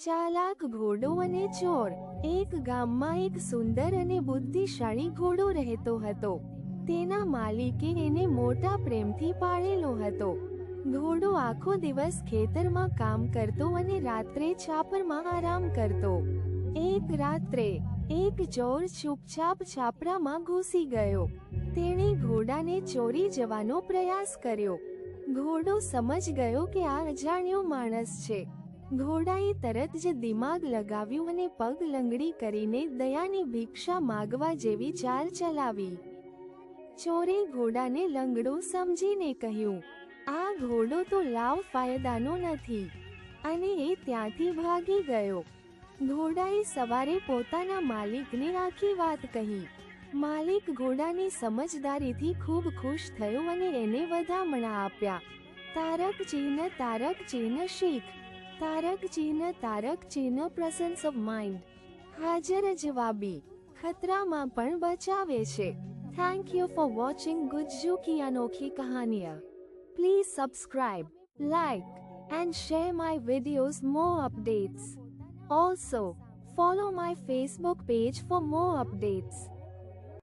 ચાલાક ઘોડો અને ચોર, એક ગામમાં એક સુંદર અને બુદ્ધિશાળી ઘોડો રહેતો હતો. તેના માલિકે એને મોટા પ્રેમથી પાળેલો હતો. ઘોડો આખો દિવસ ખેતરમાં કામ કરતો અને રાત્રે છાપરમાં આરામ કરતો. એક રાત્રે, એક ચોર ચૂપચાપ છાપરામાં ઘૂસી ગયો. તેણે ઘોડાને ચોરી જવાનો પ્રયાસ કર્યો. ઘોડો સમજ ગયો કે આ અજાણ્યો માણસ છે. ઘોડાએ તરત જ દિમાગ લગાવ્યું અને પગ લંગડી કરીને દયાની ભિક્ષા માગવા જેવી ચાલ ચલાવી. ચોરે ઘોડાને લંગડો સમજીને કહ્યું, આ ઘોડો તો લાવ ફાયદાનો નથી. અને એ ત્યાંથી ભાગી ગયો. ઘોડાએ સવારે પોતાના માલિકને આખી વાત કહી. માલિક ઘોડાની સમજદારીથી ખૂબ ખુશ થયો અને એને વધામણા આપ્યા. તારક ચિહ્ન તારક ચિહ્ન શીખ. તારક ચિહ્ન તારક ચિહ્ન પ્રસન્સ ઓફ માઇન્ડ હાજર જવાબી, ખતરામાં પણ બચાવે છે. Thank you for watching Gujju ki anokhi kahaniya please subscribe like and share my videos more updates also follow my Facebook page for more updates.